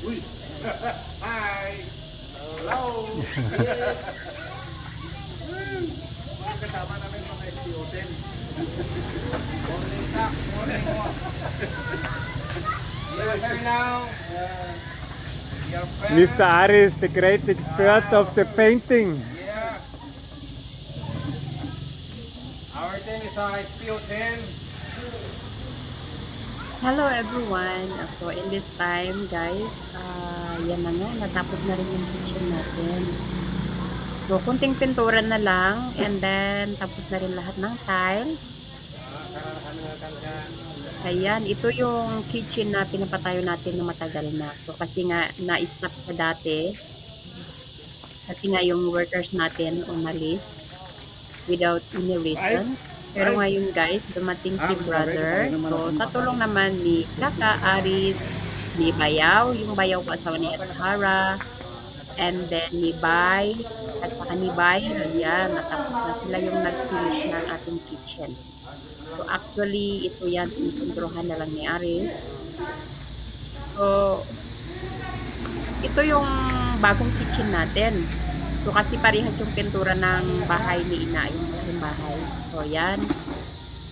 Hi! Hello! Yes! Mga SPO10. Morning. Morning, walk. You're here now. Mr. Aris, the great expert of the painting. Yeah. Our team is uh, SPO 10. Hello everyone! So in this time guys, ah yan na nga, natapos na rin yung kitchen natin. So kunting pintura na lang and then tapos na rin lahat ng tiles. Ayan, ito yung kitchen na pinapatayo natin na matagal na. So kasi nga na-stop na dati. Kasi nga yung workers natin umalis without any reason. Pero ngayon guys, dumating si brother. So sa tulong naman ni Kaka, Aris, ni Bayaw, yung Bayaw ko asawa ni Edhara, and then ni Bay, at saka ni Bay, yan, natapos na sila yung nag-finish ng ating kitchen. So actually, ito yan, pinipinturuhan na lang ni Aris. So, ito yung bagong kitchen natin. So, kasi parehas yung pintura ng bahay ni Ina, yung malaking bahay. So, yan.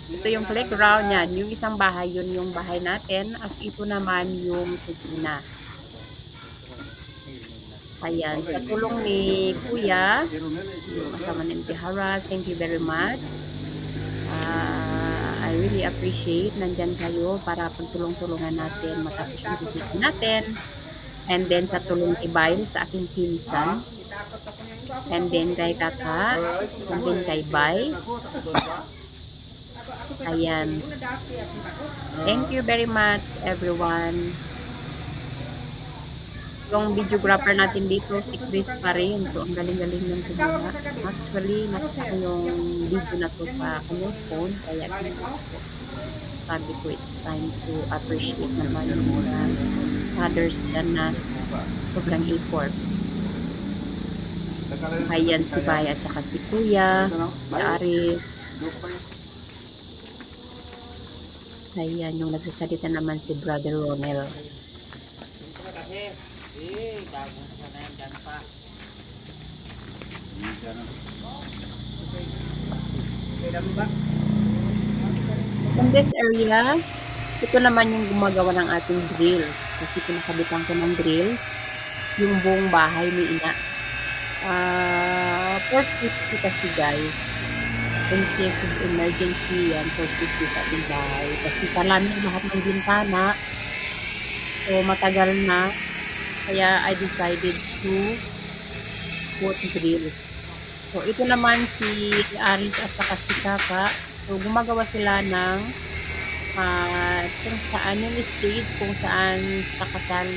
Ito yung playground yan. Yung isang bahay, yun yung bahay natin. At ito naman yung kusina. Ayan. Sa tulong ni Kuya, kasama ni Tihara, thank you very much. Ah, I really appreciate nandyan kayo para pagtulong-tulungan natin matapos yung kusina natin. And then sa tulong ni Bail sa aking pinsan. And then kay Kaka. And then kay Bay. Ayan. Thank you very much everyone. Yung videographer natin dito, si Chris pa rin. So, ang galing-galing ng kumuha. Actually, nakita yung video na to sa kanyang phone. Kaya, sabi ko, it's time to appreciate naman yung mga others dyan na sobrang effort. Ayan si Bay at saka si Kuya, si Aris. Ayan yung nagsasalita naman si Brother Ronel. In this area, ito naman yung gumagawa ng ating grills. Kasi pinakabitan ko ng grills, yung buong bahay ni Ina. Ah, for safety kasi guys, in case of emergency, yan, for safety sa ating bahay. Kasi salamin lahat ng bintana. So, matagal na. Kaya I decided to put grills. So, ito naman si Aris at saka si Kaka. So, gumagawa sila ng ah, kung saan yung stage, kung saan sa kasal